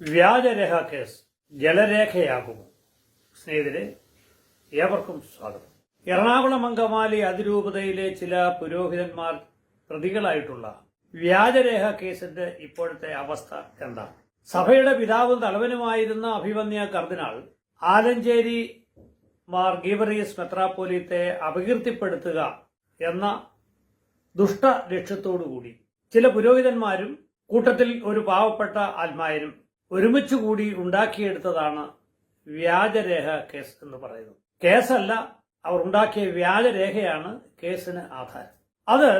വ്യാജരേഖ കേസ് ജലരേഖയാകുമോ? സ്നേഹിതരെ ഏവർക്കും സ്വാഗതം. എറണാകുളം അങ്കമാലി അതിരൂപതയിലെ ചില പുരോഹിതന്മാർ പ്രതികളായിട്ടുള്ള വ്യാജരേഖ കേസിന്റെ ഇപ്പോഴത്തെ അവസ്ഥ എന്താണ്? സഭയുടെ പിതാവും തലവനുമായിരുന്ന അഭിമന്യ കർദിനാൾ ആലഞ്ചേരി മാർ ഗീവറീസ് മെത്രാപ്പോലിത്തെ അപകീർത്തിപ്പെടുത്തുക എന്ന ദുഷ്ട ലക്ഷ്യത്തോടുകൂടി ചില പുരോഹിതന്മാരും കൂട്ടത്തിൽ ഒരു പാവപ്പെട്ട ആത്മായനും ഒരുമിച്ചുകൂടി ഉണ്ടാക്കിയെടുത്തതാണ് വ്യാജരേഖ കേസ് എന്ന് പറയുന്നത്. കേസല്ല അവർ ഉണ്ടാക്കിയ വ്യാജരേഖയാണ് കേസിന് ആധാരം. അത്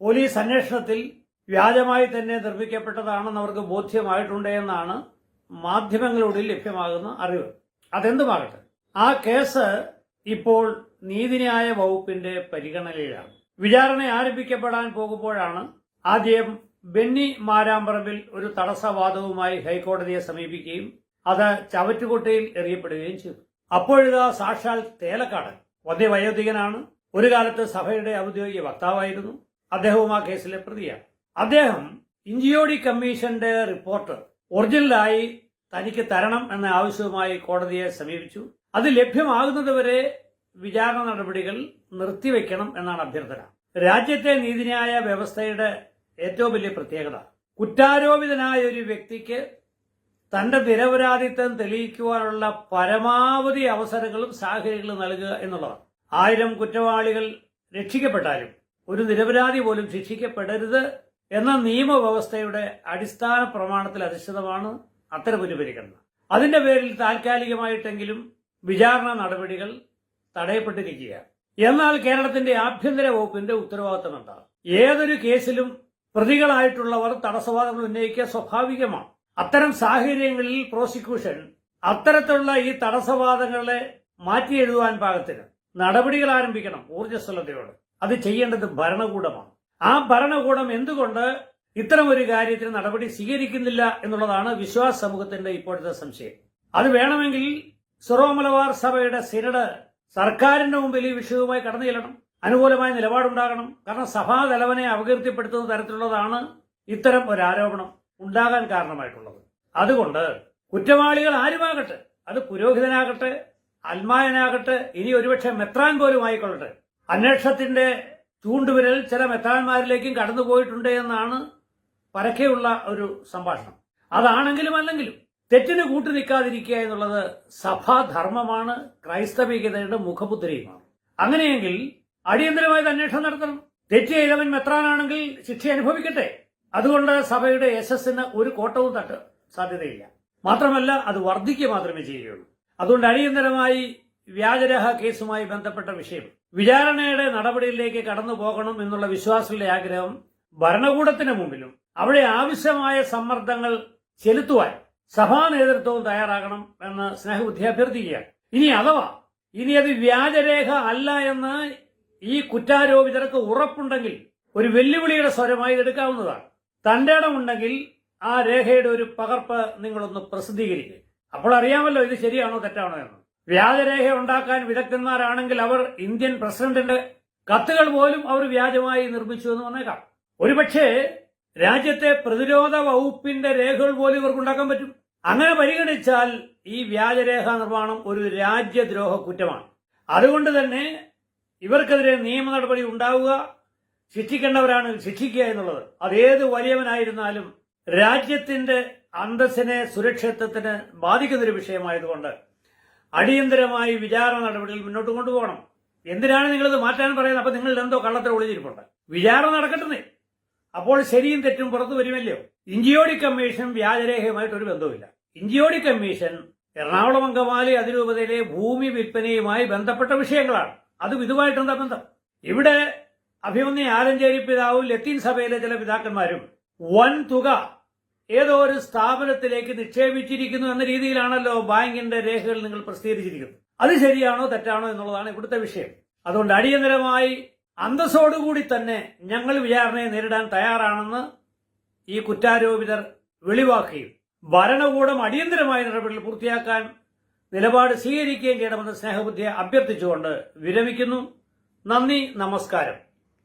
പോലീസ് അന്വേഷണത്തിൽ വ്യാജമായി തന്നെ നിർമ്മിക്കപ്പെട്ടതാണെന്ന് അവർക്ക് ബോധ്യമായിട്ടുണ്ട് എന്നാണ് മാധ്യമങ്ങളിലൂടെ ലഭ്യമാകുന്ന അറിവ്. അതെന്തുമാകട്ടെ ആ കേസ് ഇപ്പോൾ നീതിന്യായ വകുപ്പിന്റെ പരിഗണനയിലാണ്. വിചാരണ ആരംഭിക്കപ്പെടാൻ പോകുമ്പോഴാണ് ആദ്യം ബെന്നി മാരാമ്പറമ്പിൽ ഒരു തടസ്സവാദവുമായി ഹൈക്കോടതിയെ സമീപിക്കുകയും അത് ചവറ്റുകൊട്ടയിൽ എറിയപ്പെടുകയും ചെയ്തു. അപ്പോഴിതാ സാക്ഷാൽ തേലക്കാടൻ വന്യ വയോധികനാണ്. ഒരു കാലത്ത് സഭയുടെ ഔദ്യോഗിക വക്താവായിരുന്നു. അദ്ദേഹവും ആ കേസിലെ പ്രതിയാണ്. അദ്ദേഹം ഇഞ്ചിയോടി കമ്മീഷന്റെ റിപ്പോർട്ട് ഒറിജിനലായി തനിക്ക് തരണം എന്ന ആവശ്യവുമായി കോടതിയെ സമീപിച്ചു. അത് ലഭ്യമാകുന്നതുവരെ വിചാരണ നടപടികൾ നിർത്തിവെക്കണം എന്നാണ് അഭ്യർത്ഥന. രാജ്യത്തെ നീതിന്യായ വ്യവസ്ഥയുടെ ഏറ്റവും വലിയ പ്രത്യേകത. കുറ്റാരോപിതനായ ഒരു വ്യക്തിക്ക് തന്റെ നിരപരാധിത്വം തെളിയിക്കുവാനുള്ള പരമാവധി അവസരങ്ങളും സാഹചര്യങ്ങളും നൽകുക എന്നുള്ളതാണ്. ആയിരം കുറ്റവാളികൾ രക്ഷിക്കപ്പെട്ടാലും ഒരു നിരപരാധി പോലും ശിക്ഷിക്കപ്പെടരുത് എന്ന നിയമവ്യവസ്ഥയുടെ അടിസ്ഥാന പ്രമാണത്തിൽ അധിഷ്ഠിതമാണ് അത്തരമൊരു പരിഗണന അതിന്റെ പേരിൽ താൽക്കാലികമായിട്ടെങ്കിലും വിചാരണ നടപടികൾ തടയപ്പെട്ടിരിക്കുകയാണ്. എന്നാൽ കേരളത്തിന്റെ ആഭ്യന്തര വകുപ്പിന്റെ ഉത്തരവാദിത്തം എന്താണ്? ഏതൊരു കേസിലും പ്രതികളായിട്ടുള്ളവർ തടസ്സവാദങ്ങൾ ഉന്നയിക്കുക സ്വാഭാവികമാണ്. അത്തരം സാഹചര്യങ്ങളിൽ പ്രോസിക്യൂഷൻ അത്തരത്തിലുള്ള ഈ തടസ്സവാദങ്ങളെ മാറ്റി എഴുതുവാൻ പാകത്തിന് നടപടികൾ ആരംഭിക്കണം ഊർജസ്വലതയോട്. അത് ചെയ്യേണ്ടത് ഭരണകൂടമാണ്. ആ ഭരണകൂടം എന്തുകൊണ്ട് ഇത്തരം ഒരു കാര്യത്തിന് നടപടി സ്വീകരിക്കുന്നില്ല എന്നുള്ളതാണ് വിശ്വാസ സമൂഹത്തിന്റെ ഇപ്പോഴത്തെ സംശയം. അത് വേണമെങ്കിൽ സിറോ മലബാർ സഭയുടെ സിനഡ് സർക്കാരിന്റെ മുമ്പിൽ ഈ വിഷയവുമായി കടന്നു ചെല്ലണം. അനുകൂലമായ നിലപാടുണ്ടാകണം. കാരണം സഭാ തലവനെ അപകീർത്തിപ്പെടുത്തുന്ന തരത്തിലുള്ളതാണ് ഇത്തരം ഒരു ആരോപണം ഉണ്ടാകാൻ കാരണമായിട്ടുള്ളത്. അതുകൊണ്ട് കുറ്റവാളികൾ ആരുമാകട്ടെ അത് പുരോഹിതനാകട്ടെ അൽമായനാകട്ടെ ഇനി ഒരുപക്ഷെ മെത്രാൻ പോലും ആയിക്കൊള്ളട്ടെ. അന്വേഷണത്തിന്റെ ചൂണ്ടുവിരൽ ചില മെത്രാന്മാരിലേക്കും കടന്നുപോയിട്ടുണ്ട് എന്നാണ് പരക്കെയുള്ള ഒരു സംഭാഷണം. അതാണെങ്കിലും അല്ലെങ്കിലും തെറ്റിന് കൂട്ടു നിൽക്കാതിരിക്കുക എന്നുള്ളത് സഭാധർമ്മമാണ് ക്രൈസ്തവികതയുടെ മുഖമുദ്രയുമാണ് അങ്ങനെയെങ്കിൽ അടിയന്തരമായത് അന്വേഷണം നടത്തണം. തെറ്റ് ചെയ്തവൻ മെത്രാനാണെങ്കിൽ ശിക്ഷ അനുഭവിക്കട്ടെ. അതുകൊണ്ട് സഭയുടെ യശസ്സിന് ഒരു കോട്ടവും തട്ട് സാധ്യതയില്ല. മാത്രമല്ല അത് വർദ്ധിക്കുക മാത്രമേ ചെയ്യുകയുള്ളൂ. അതുകൊണ്ട് അടിയന്തരമായി വ്യാജരഹ കേസുമായി ബന്ധപ്പെട്ട വിഷയം. വിചാരണയുടെ നടപടിയിലേക്ക് കടന്നു പോകണം എന്നുള്ള വിശ്വാസികളുടെ ആഗ്രഹം ഭരണകൂടത്തിന് മുമ്പിലും. അവിടെ ആവശ്യമായ സമ്മർദ്ദങ്ങൾ ചെലുത്തുവാൻ സഭാ നേതൃത്വവും തയ്യാറാകണം എന്ന് സ്നേഹബുദ്ധി അഭ്യർത്ഥിക്കുകയാണ്. ഇനി അഥവാ ഇനി അത് വ്യാജരേഖ അല്ല എന്ന് ഈ കുറ്റാരോപിതർക്ക് ഉറപ്പുണ്ടെങ്കിൽ ഒരു വെല്ലുവിളിയുടെ സ്വരമായി ഇതെടുക്കാവുന്നതാണ് തന്റെ ഇടമുണ്ടെങ്കിൽ ആ രേഖയുടെ ഒരു പകർപ്പ് നിങ്ങളൊന്ന് പ്രസിദ്ധീകരിക്കുക അപ്പോൾ അറിയാമല്ലോ ഇത് ശരിയാണോ തെറ്റാണോ എന്ന്. വ്യാജരേഖ ഉണ്ടാക്കാൻ വിദഗ്ധന്മാരാണെങ്കിൽ അവർ ഇന്ത്യൻ പ്രസിഡന്റിന്റെ കത്തുകൾ പോലും അവർ വ്യാജമായി നിർമ്മിച്ചു എന്ന് വന്നേക്കാം. ഒരുപക്ഷെ രാജ്യത്തെ പ്രതിരോധ വകുപ്പിന്റെ രേഖകൾ പോലും ഇവർക്ക് ഉണ്ടാക്കാൻ പറ്റും. അങ്ങനെ പരിഗണിച്ചാൽ ഈ വ്യാജരേഖ നിർമ്മാണം ഒരു രാജ്യദ്രോഹ കുറ്റമാണ്. അതുകൊണ്ട് തന്നെ ഇവർക്കെതിരെ നിയമ നടപടി ഉണ്ടാവുക ശിക്ഷിക്കേണ്ടവരാണ് ശിക്ഷിക്കുക എന്നുള്ളത്. അതേത് വലിയവനായിരുന്നാലും രാജ്യത്തിന്റെ അന്തസ്സിനെ സുരക്ഷിതത്വത്തിന് ബാധിക്കുന്നൊരു വിഷയമായതുകൊണ്ട് അടിയന്തരമായി വിചാരണ നടപടികൾ മുന്നോട്ട് കൊണ്ടുപോകണം. എന്തിനാണ് നിങ്ങളിത് മാറ്റാൻ പറയുന്നത്? അപ്പൊ നിങ്ങൾ എന്തോ കള്ളത്തിൽ ഒളിഞ്ഞിരിപ്പുണ്ട്. വിചാരണ നടക്കട്ടെ അപ്പോൾ ശരിയും തെറ്റും പുറത്തു വരുമല്ലോ ഇഞ്ചിയോടി കമ്മീഷൻ വ്യാജരേഖയുമായിട്ട് ഒരു ബന്ധവുമില്ല. ഇഞ്ചിയോടി കമ്മീഷൻ എറണാകുളം അങ്കമാലി അതിരൂപതയിലെ ഭൂമി വിൽപ്പനയുമായി ബന്ധപ്പെട്ട വിഷയങ്ങളാണ്. അതും ഇതുമായിട്ട് എന്താ ബന്ധം? ഇവിടെ അഭിമന്യ ആലഞ്ചേരി പിതാവും ലത്തീൻ സഭയിലെ ചില പിതാക്കന്മാരും വൻ തുക ഏതോ ഒരു സ്ഥാപനത്തിലേക്ക് നിക്ഷേപിച്ചിരിക്കുന്നു എന്ന രീതിയിലാണല്ലോ ബാങ്കിന്റെ രേഖകൾ നിങ്ങൾ പ്രസിദ്ധീകരിച്ചിരിക്കുന്നത്. അത് ശരിയാണോ തെറ്റാണോ എന്നുള്ളതാണ് ഇവിടുത്തെ വിഷയം. അതുകൊണ്ട് അടിയന്തരമായി അന്തസ്സോടുകൂടി തന്നെ ഞങ്ങൾ വിചാരണയെ നേരിടാൻ തയ്യാറാണെന്ന് ഈ കുറ്റാരോപിതർ വെളിവാക്കുകയും ഭരണകൂടം അടിയന്തരമായ നടപടികൾ പൂർത്തിയാക്കാൻ നിലപാട് സ്വീകരിക്കുകയും ചെയ്യണമെന്ന് സ്നേഹബുദ്ധിയെ അഭ്യർത്ഥിച്ചുകൊണ്ട് വിരമിക്കുന്നു. നന്ദി നമസ്കാരം.